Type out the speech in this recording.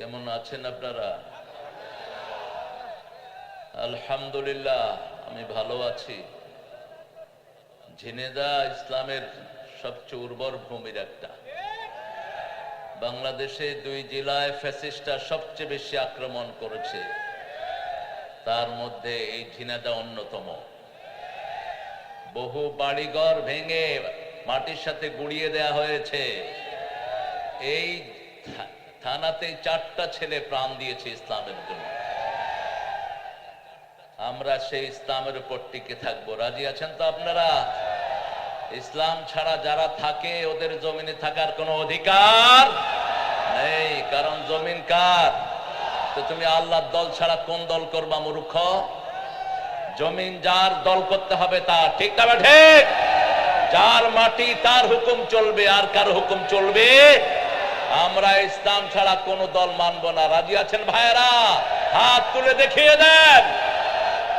কেমন আছেন আপনারা? আলহামদুলিল্লাহ, আমি ভালো আছি। ঝিনেদা ইসলামের সবচেয়ে উর্বর ভূমির একটা। বাংলাদেশে দুই জেলায় ফ্যাসিস্টরা সবচেয়ে বেশি আক্রমণ করেছে। তার মধ্যে এই ঝিনেদা অন্যতম। বহু বাড়িঘর ভেঙে মাটির সাথে গুড়িয়ে দেয়া হয়েছে। এই থানাতে চারটা ছেলে প্রাণ দিয়েছে ইসলামের জন্য। আমরা সেই ইসলামের উপর টিকে থাকব। রাজি আছেন তো আপনারা? ইসলাম ছাড়া যারা থাকে, ওদের জমিনে থাকার কোনো অধিকার নেই। কারণ জমিন কার? তো তুমি আল্লাহর দল ছাড়া কোন দল করবা, মূর্খ? জমিন যার দল করতে হবে তার। ঠিক না ঠিক? যার মাটি তার হুকুম চলবে, আর কার হুকুম চলবে? আমরা ইসলাম ছাড়া কোন দল মানব না। রাজি আছেন ভাইয়েরা? হাত তুলে দেখিয়ে দেন।